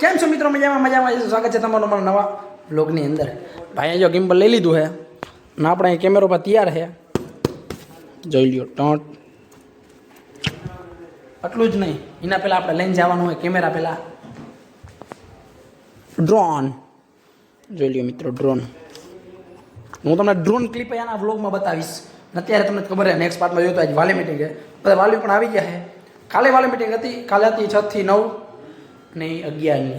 કેમ છો મિત્રો? મજામાં મજામાં. છે સ્વાગત છે તમારું અમારા નવા બ્લોગની અંદર. ભાઈએ જો ગિમ્બલ લઈ લીધું છે. ને આપણે અહીં કેમેરો પર તૈયાર છે. જોઈ લ્યો, ટોટ. આટલું જ નહીં. એના પહેલાં આપણે લઈને જવાનું હોય કેમેરા પહેલાં. ડ્રોન જોઈ લ્યો મિત્રો ડ્રોન હું તમને ડ્રોન ક્લિપ એના વ્લોગમાં બતાવીશ. અત્યારે તમને ખબર છે નેક્સ્ટ પાર્ટમાં જોયું તો આજ વાલી મિટિંગ છે. બધા વાલી પણ આવી ગયા છે. કાલે વાલી મિટિંગ હતી. કાલે હતી છથી નવ. અને અગિયારની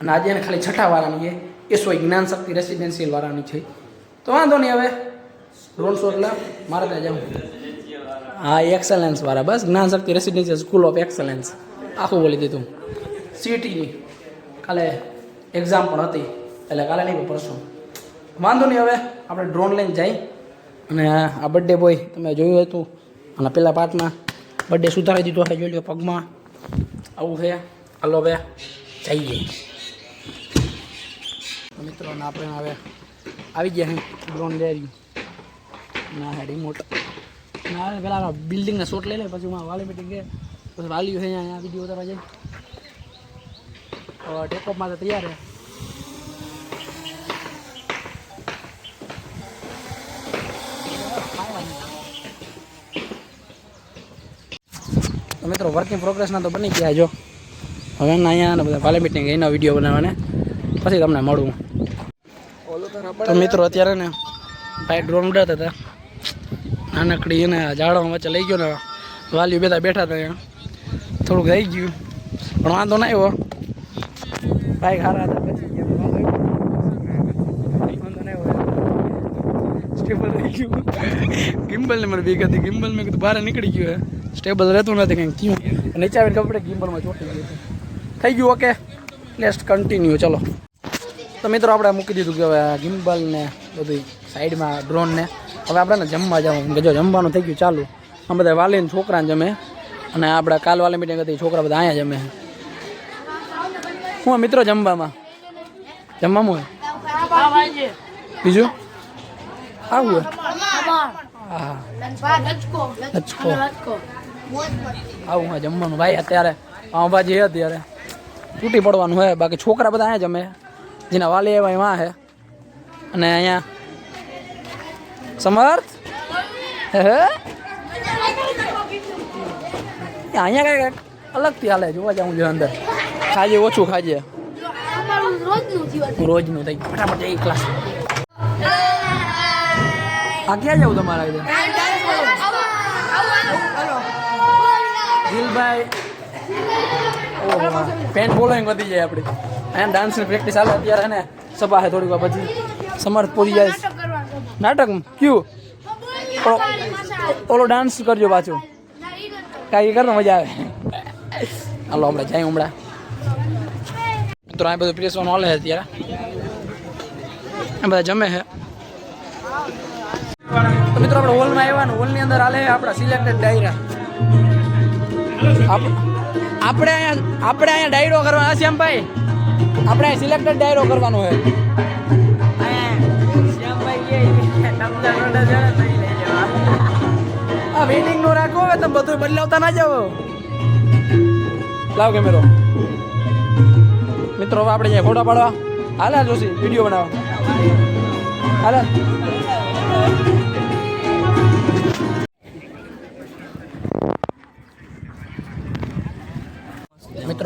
અને આજે એને ખાલી છઠ્ઠા વાળાની છે. એ સોય જ્ઞાન શક્તિ રેસિડેન્શિયલ વાળાની છે. તો વાંધો નહીં હવે. શો એટલે મારે ત્યાં જાઉં હા એક્સલન્સ વાળા બસ, Gyan Shakti residential school of excellence આખું બોલી દીધું. સીટીની કાલે એક્ઝામ પણ હતી. એટલે કાલે નહીં પરસું. વાંધો નહીં હવે. આપણે ડ્રોન લઈને જઈ. અને આ બર્થડે બોય તમે જોયું હતું. અને પેલા પાર્ટમાં બર્થડે સુધારી દીધો છે, જોઈ લો પગમાં. આવું છે. હાલો હવે, જઈએ. મિત્રો આપણે હવે આવી ગયા હે ડ્રોન લેરી ના હે રિમોટ ના પેલા બિલ્ડિંગના શોટ લઈ લે, પછી હું વાલી મિટિંગ ગયે પછી વાલી છે અહીંયા વીડિયો ઉતારવા જાય. ટેકઅપમાં તો તૈયાર તો મિત્રો વર્કિંગ પ્રોગ્રેસના તો બની ગયા જો. હવે અહીંયા બધા પાલે મીટિંગ એના વીડિયો બનાવવાને. પછી તમને મળું. તો મિત્રો અત્યારે ને ભાઈ ડ્રોન ઉડાતા હતા. નાનકડી એને ઝાડવા વચ્ચે લઈ ગયો ને વાલીઓ બધા બેઠા હતા અહીંયા. થોડુંક રહી ગયું. પણ વાંધો ના આવ્યો ભાઈ ખારા હતા, પછી. સ્ટેબલ થઈ ગયું. ગિમ્બલ ને મને બીક હતી. ગિમ્બલ મેં કીધું, બહાર નીકળી ગયું સ્ટેબલ રહેતું નથી કંઈક થયું નીચે આવીને કપડે ગિમ્બલમાં ચોટી ગયું. થઈ ગયું ઓકે લેસ્ટ કન્ટિન્યુ ચલો. તો મિત્રો, આપણે મૂકી દીધું કે હવે ગિમ્બલ ને બધી સાઈડમાં ડ્રોન ને. હવે આપણે જમવા જવાનું કે જો જમવાનું થઈ ગયું ચાલુ. આ બધા વાલીને છોકરાને જમે. અને આપણે કાલ વાલી મીટિંગ હતી, છોકરા બધા અહીંયા જમે. હું મિત્રો જમવામાં? જમવામાં હોય? બીજું? આવું આવું હા. જમવાનું. ભાઈ, અત્યારે પાઉભાજી છે અત્યારે. તૂટી પડવાનું હોય. બાકી છોકરા બધા અહીંયા જમે જેના વાલી એવા એમાં છે. અને અહીંયા સમર્થ? હે હે? અહીંયા કઈ અલગથી હાલે જોવા જાઉં છું અંદર. ખાજે ઓછું ખાજે. રોજનું થઈ. ફટાફટ એક ક્લાસ આ ક્યાં જવું તમારા દિલભાઈ. પેન બોલિંગ વધી જાય આપણી અહીંયા ડાન્સની પ્રેક્ટિસ ચાલે અત્યારે ને સભા છે થોડીક વાર પછી. સમર્થ પૂરી જાય. નાટક ક્યુ? ઓલો ડાન્સ કરજો પાછું. કાંઈ કરો મજા આવે. હાલો, હમણાં જાય હમણાં. મિત્રો, આ બધું પીરસવાનું હાલે છે અત્યારે. આ બધા જમે છે. મિત્રો, આપણે હોલમાં આવ્યા હોલની અંદર હાલે આપણા સિલેક્ટેડ ડાયરા. આપ- આપણે અહીંયા આપણે અહીંયા ડાયરો કરવાનો છે શ્યામભાઈ આપણે અહીંયા સિલેક્ટેડ ડાયરો કરવાનો છે. આ વેડિંગ નો રાખો હવે, તમે બદલાવતા ના જાઓ. લાવ કેમેરો મિત્રો આપણે જાય ફોટો પાડવા. હાલે જોશી વીડિયો બનાવો હાલે.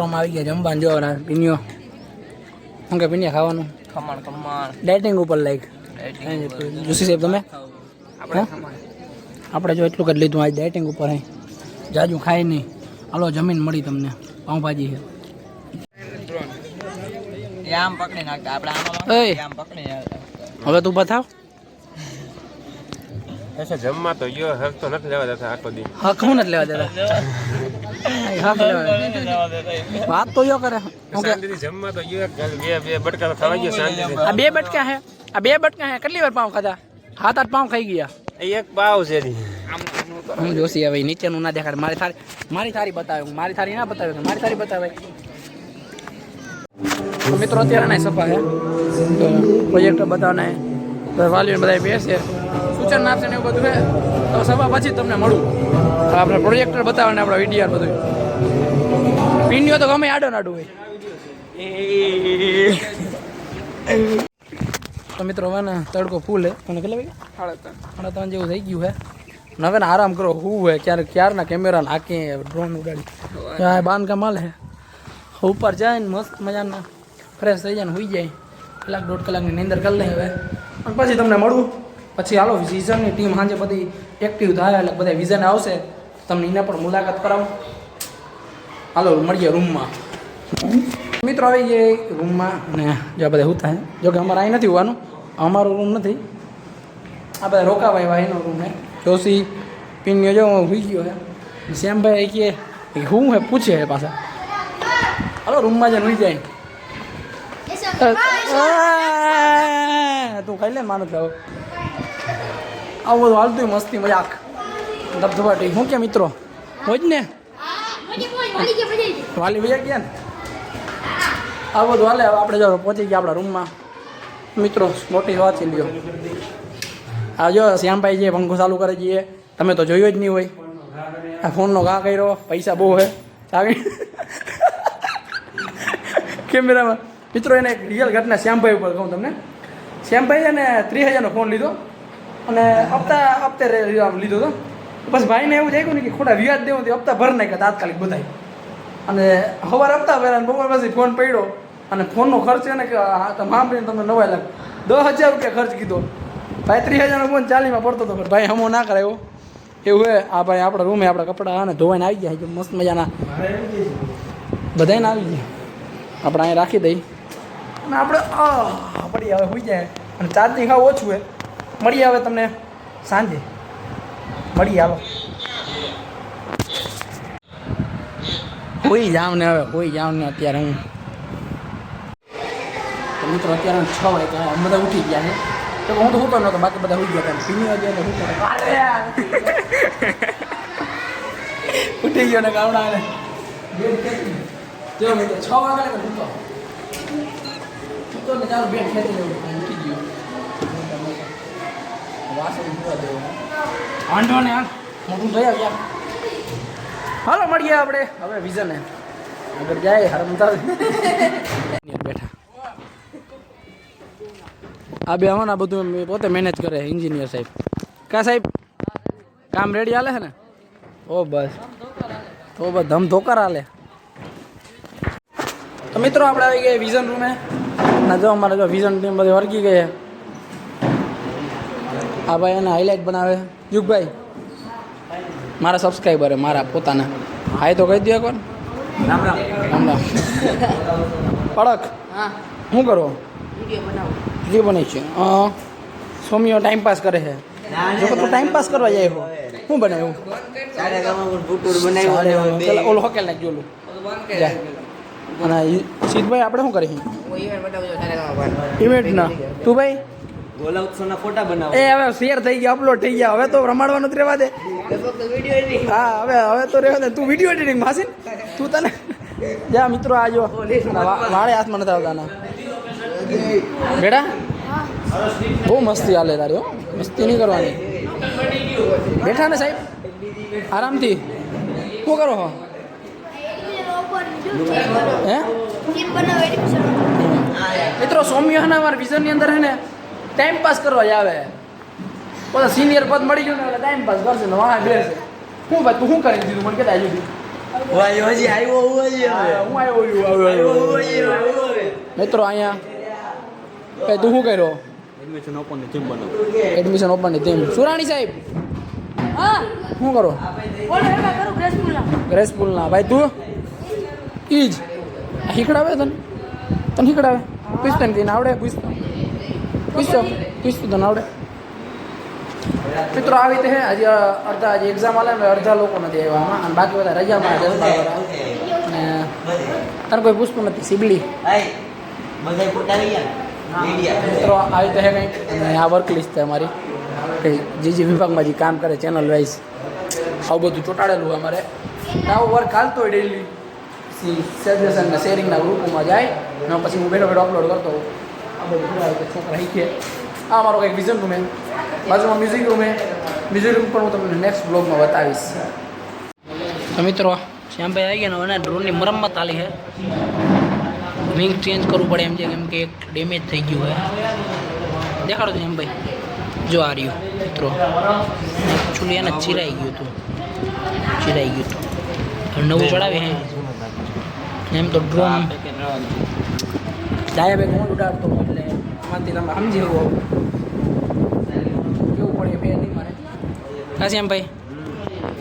અમે આવી ગયા જમવાનું જો પીન્યો શું કે પીન્યા ખાવાનું? ખમણ ખમણ. ડાયટિંગ ઉપર લાઈક જોશી સાહેબ તમે? આપણે જો એટલું જ લીધું આજ ડાયટિંગ ઉપર અહીં. જાજુ ખાઈ નહીં. હાલો જમીન મળી તમને. પાઉંભાજી છે. હવે તું બતાવ. એસે જમવા તો યો હક તો નથી લેવા દેતા આખો દી. હક હું નથી લેવા દેતા? અહીં હક લેવા વાત તો યો કરે. શાંતિથી જમવા તો યો બે બે બટકા તો ગયો શાંતિથી. આ બે બટકા હે? આ બે બટકા હે? કેટલી વાર પાઉં ખાધા? હાથ આઠ પાઉં ખાઈ ગયા. એક પાવ છે હું જોશી હવે નીચેનું ના દેખાડે. મારી થારી મારી થારી બતાવે મારી થારી ના બતાવે મારી થારી બતાવે. મિત્રો અત્યારે નહીં સફા છે પ્રોજેક્ટ બતાવને વાલીઓને બધા બેસે. સૂચન આપશે ને એવું બધું છે તો સભા પછી તમને મળું. આપણે પ્રોજેક્ટર બતાવે ને આપણા વીડિયો બધું પીંડીઓ તો ગમે આડો નાડું હોય. તો મિત્રો હવે ને તડકો ફૂલ હે અને કેટલા વાગે સાડા ત્રણ. સાડા ત્રણ જેવું થઈ ગયું હે હવે ને આરામ કરો હું હે ક્યારે ક્યારના કેમેરા નાખી ડ્રોન ઉડાડી. આ બાંધકામ હાલે હે ઉપર જાય ને મસ્ત મજાના ફ્રેશ થઈ જાય ને હોઈ જાય. કલાક દોઢ કલાકની નીંદર કરી લઈ હવે. અને પછી તમને મળું. પછી હાલો વિઝનની ટીમ સાંજે બધી એક્ટિવ થાય એટલે બધા વિઝન આવશે. તમને એને પણ મુલાકાત કરાવું. હાલો મળીએ રૂમમાં મિત્રો આવી ગયા રૂમમાં ને જો બધા શું થાય? જોકે અમારે અહીં નથી હોવાનું અમારો રૂમ નથી. આ બધા રોકાવા એવા એનો રૂમ હે. જોશી પિન્યો જો હોઈ ગયો હે. શ્યામભાઈ કે કે શું હે? પૂછે હે પાછા. હાલો રૂમમાં જઈને હોઈ જાય. તું ખાઈ લે માનું ખાવ આવું બધું હાલતું મસ્તી મજાક. ધબધબાટી. શું કે મિત્રો? હોય જ ને? વાલી ભાઈ ગયા ને? આ બધું હાલે, આપણે જો પહોંચી ગયા આપણા રૂમમાં. મિત્રો, મોટી વાંચી લ્યો. આ જો શ્યામભાઈ જે પંખો ચાલુ કરે જઈએ તમે તો જોયો જ નહીં હોય. આ ફોનનો ઘા કર્યો, પૈસા બહુ હે. આગળ કેમેરામાં. મિત્રો, એને એક રિયલ ઘટના શ્યામભાઈ ઉપર કહું તમને. શ્યામભાઈ એને ત્રીસ હજારનો ફોન લીધો. અને હપ્તા હપ્તે લીધો હતો બસ ભાઈને એવું જાગ્યું ને કે ખોટા વ્યાજ દેવું તે હપ્તા ભર નાખ્યા તાત્કાલિક બધાય અને સવારે હપ્તા ભર્યા બપોર પછી ફોન પડ્યો. અને ફોનનો ખર્ચ એને કે આ સાંભળીને તમને નવાઈ લાગે. દસ હજાર રૂપિયા ખર્ચ કીધો. ભાઈ ત્રીસ હજારનો ફોન ચાલીમાં પડતો હતો પણ ભાઈ હમો ના કરાયો એવું હે આ ભાઈ આપણા રૂમે આપણા કપડાં અને ધોવાઈને આવી ગયા છે મસ્ત મજાના. બધાને આવી ગયા. આપણે અહીંયા રાખી દઈ. અને આપણે પડી હવે હોઈ જાય. અને ચાર્જિંગ હા ઓછું હે. મળીએ હવે તમને સાંજે. મળીએ હાલો. કોઈ જાવ ને હવે હોઈ જાવ ને અત્યારે હું. તો મિત્રો અત્યારે છ વાગ્યા અમે બધા ઉઠી ગયા છે. તો હું તો હું તો નહોતો બાકી બધા ઉઠી ગયા પીની વાગ્યા તો હું ઉઠી ગયો ને તેઓ મિત્રો છ વાગે તો હું તો ને ચાલો બેન ખેતી લેવું. વાસણ ધોવા દેવું મળીએ આપણે હવે વિઝન. આગળ જાય હરમતા બેઠા. આ બે હમણાં બધું પોતે મેનેજ કરે એન્જિનિયર સાહેબ. કા સાહેબ? કામ રેડી હાલે છે ને? ઓ બસ. તો બસ, ધમ ધોકર હાલે. તો મિત્રો, આપણે આવી ગયા વિઝન રૂમે. ના જો અમારે જો વિઝન ટીમ બધી વર્ગી ગઈ આ ભાઈ એને હાઇલાઇટ બનાવે. યુગભાઈ મારા સબસ્ક્રાઈબર મારા પોતાના. હાય તો કહી દો એકવાર. રામ રામ. રામ રામ. અડક શું કરો? વીડિયો બનાવો. વીડિયો બને છે. સ્વામીઓ સોમીઓ ટાઈમ પાસ કરે છે. જો તું ટાઈમ પાસ કરવા જાય હો. શું બનાવ્યું? સારા ગામમાં બુટુર ચાલે, ચાલે, ઓલું હોકેલ નાખ જોલું. જા. અને સીધભાઈ સિદ્ધભાઈ આપણે શું કરીએ? ઇવેન્ટ ના. તું ભાઈ? ગોલા ઉત્સવના ફોટા બનાવો. એ હવે શેર થઈ ગયા અપલોડ થઈ ગયા. હવે તો રમાડવાનું જ રહેવા દે. હા હવે હવે તો રહેવા દે. તું વીડિયો એડિટિંગ માસી તું તને જા મિત્રો આ જો. વાળે હાથમાં નથી આવતા ના બેટા? બહુ મસ્તી હાલે તારી હો. મસ્તી નહીં કરવાની. બેઠા ને સાહેબ? આરામથી. શું કરો હો? હે? મિત્રો સૌમ્ય અમારા વિઝનની અંદર હે ને? ટાઈમ પાસ કરવા જ આવે. બધા સિનિયર પદ મળી ગયું ને એટલે ટાઈમ પાસ કરશે ને વાહ બેસે. શું ભાઈ તું શું કરી દીધું? મને કહેતા હજુ ભાઈ હજી આવ્યો હજી હું આવ્યો છું, આવ્યો, આવ્યો. મિત્રો અહીંયા. ભાઈ તું શું કર્યો? એડમિશન ઓપન ટીમ બનાવો. એડમિશન ઓપનની ટીમ સુરાણી સાહેબ શું કરો? ગ્રેસફુલ ના. ભાઈ તું? ઈજ શીખડાવે તને? તને શીખડાવે પૂછતા નથી તને આવડે પૂછતો પૂછતો પૂછતો તને આવડે? મિત્રો આવી રીતે હે હજી અડધા હજી એક્ઝામ આલે ને અડધા લોકો નથી આવ્યા આમાં, અને બાકી બધા રજામાં દસ બાર અને તને કોઈ પૂછતું નથી આવી ગયા મિત્રો આવી રીતે હે કંઈક, અને આ વર્ક લિસ્ટ છે અમારી. જે જે વિભાગમાં જે કામ કરે ચેનલ વાઇઝ આવું બધું ચોંટાડેલું અમારે. આવું વર્ક હાલતો હોય ડેલી સજેશન શેરિંગના ગ્રુપોમાં જાય અને પછી હું બેઠો બેઠો અપલોડ કરતો હોઉં. આ બધું પૂરા રીતે છોકરા શીખે આ અમારો કંઈક વિઝન રૂમ હે બાજુમાં મ્યુઝિક રૂમ હે મ્યુઝિક રૂમ પણ હું તમને નેક્સ્ટ બ્લોગમાં બતાવીશ તો મિત્રો શ્યામભાઈ આવી ગયા ને ડ્રોનની મરમ્મત આલી છે વિંગ ચેન્જ કરવું પડે એમ છે કેમ કે એક ડેમેજ થઈ ગયું હોય દેખાડો તો એમ ભાઈ જો આ રહ્યું મિત્રો એકચ્યુઅલી એને ચિરાઈ ગયું હતું ચિરાઈ ગયું હતું હવે નવું ચડાવે હે એમ તો ડ્રોન ડાયા ભાઈ હું ઉડાડતો એટલે એમાંથી તમે સમજી લો કેવું પડે બે નહીં મારે? હા, શ્યામભાઈ.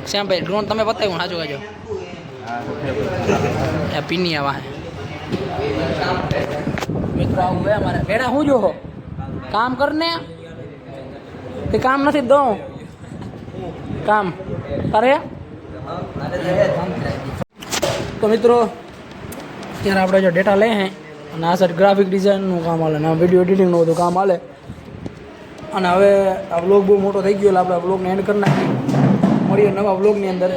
શ્યામભાઈ ડ્રોન તમે બતાવ્યું સાચું કાજો આ પીની આવા મિત્રો, આવું હે અમારે. બેડા શું જો કામ કરને? તે કામ નથી, દઉં. કામ. કરે તો મિત્રો, ત્યારે આપણે જો ડેટા લે હે. અને આ સાઈડ ગ્રાફિક ડિઝાઇનનું કામ હાલે અને વીડિયો એડિટિંગનું બધું કામ હાલે. અને હવે આ બ્લોગ બહુ મોટો થઈ ગયો એટલે આપણે બ્લોગને એન્ડ કરી નાખીએ. મળીએ નવા બ્લોગની અંદર.